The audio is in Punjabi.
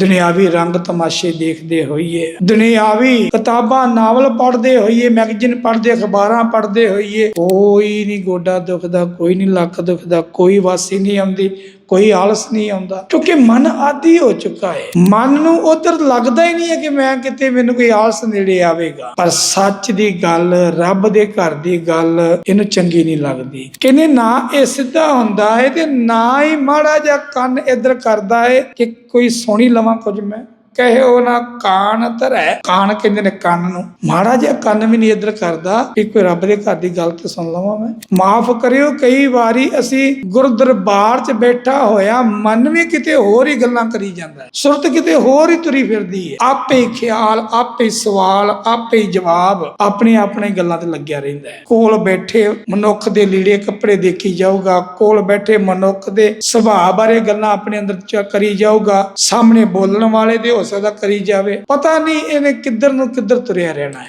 ਦੁਨਿਆਵੀ ਰੰਗ ਤਮਾਸ਼ੇ ਦੇਖਦੇ ਹੋਈਏ। ਦੁਨਿਆਵੀ ਕਿਤਾਬਾਂ, ਨਾਵਲ ਪੜ੍ਹਦੇ ਹੋਈਏ, ਮੈਗਜ਼ੀਨ ਪੜ੍ਹਦੇ, ਅਖਬਾਰਾਂ ਪੜ੍ਹਦੇ ਹੋਈਏ। ਕੋਈ ਨਹੀਂ ਗੋਡਾ ਦੁਖਦਾ, ਕੋਈ ਨਹੀਂ ਲੱਕ ਦੁਖਦਾ, ਕੋਈ ਵਾਸੀ ਨਹੀਂ ਆਉਂਦੀ, ਕੋਈ ਆਲਸ ਨਹੀਂ ਆਉਂਦਾ। ਕਿਉਂਕਿ ਮਨ ਆਦੀ ਹੋ ਚੁੱਕਾ ਹੈ ਮਨ ਨੂੰ ਉਧਰ ਲੱਗਦਾ ਹੀ ਨਹੀਂ ਹੈ ਕਿ ਮੈਂ ਕਿਤੇ ਮੈਨੂੰ ਕੋਈ ਆਲਸ ਨੇੜੇ ਆਵੇਗਾ। ਪਰ ਸੱਚ ਦੀ ਗੱਲ, ਰੱਬ ਦੇ ਘਰ ਦੀ ਗੱਲ, ਇਹਨੂੰ ਚੰਗੀ ਨਹੀਂ ਲੱਗਦੀ। ਕਹਿੰਦੇ ਨਾ ਇਹ ਸਿੱਧਾ ਹੁੰਦਾ ਹੈ ਤੇ ਨਾ ਹੀ ਮਾੜਾ ਜਿਹਾ ਕੰਨ ਇੱਧਰ ਕਰਦਾ ਹੈ ਕਿ ਕੋਈ ਸੋਹਣੀ ਲਵਾਂ ਕੁਝ ਮੈਂ ਕਹੇ ਉਹ ਨਾ, ਕਾਨ ਧਰੈ। ਕਾਨ ਕਹਿੰਦੇ ਨੇ ਕੰਨ ਨੂੰ। ਮਾੜਾ ਜਿਹਾ ਕੰਨ ਵੀ ਨਹੀਂ ਇੱਧਰ ਕਰਦਾ। ਕਿ ਕੋਈ ਰੱਬ ਦੇ ਘਰ ਦੀ ਗੱਲ ਤੇ ਸੁਣ ਲਵਾਂ ਮੈਂ। ਮਾਫ ਕਰਿਓ, ਕਈ ਵਾਰੀ ਅਸੀਂ ਗੁਰਦਰਬਾਰ 'ਚ ਬੈਠਾ ਹੋਇਆ, ਮਨ ਵੀ ਕਿਤੇ ਹੋਰ ਹੀ ਗੱਲਾਂ ਕਰੀ ਜਾਂਦਾ ਹੈ। ਸੁਰਤ ਕਿਤੇ ਹੋਰ ਹੀ ਤੁਰੀ ਫਿਰਦੀ ਹੈ। ਆਪੇ ਹੀ ਖਿਆਲ, ਆਪੇ ਹੀ ਸਵਾਲ, ਆਪੇ ਹੀ ਜਵਾਬ, ਆਪਣੇ ਆਪਣੇ ਗੱਲਾਂ ਤੇ ਲੱਗਿਆ ਰਹਿੰਦਾ ਹੈ। ਕੋਲ ਬੈਠੇ ਮਨੁੱਖ ਦੇ ਲੀੜੇ ਕੱਪੜੇ ਦੇਖੀ ਜਾਊਗਾ। ਕੋਲ ਬੈਠੇ ਮਨੁੱਖ ਦੇ ਸੁਭਾਅ ਬਾਰੇ ਗੱਲਾਂ ਆਪਣੇ ਅੰਦਰ ਕਰੀ ਜਾਊਗਾ। ਸਾਹਮਣੇ ਬੋਲਣ ਵਾਲੇ ਦੇ ਹੋ ਸਕਦਾ ਕਰੀ ਜਾਵੇ ਪਤਾ ਨਹੀਂ ਇਹਨੇ ਕਿੱਧਰ ਨੂੰ ਕਿੱਧਰ ਤੁਰਿਆ ਰਹਿਣਾ ਹੈ।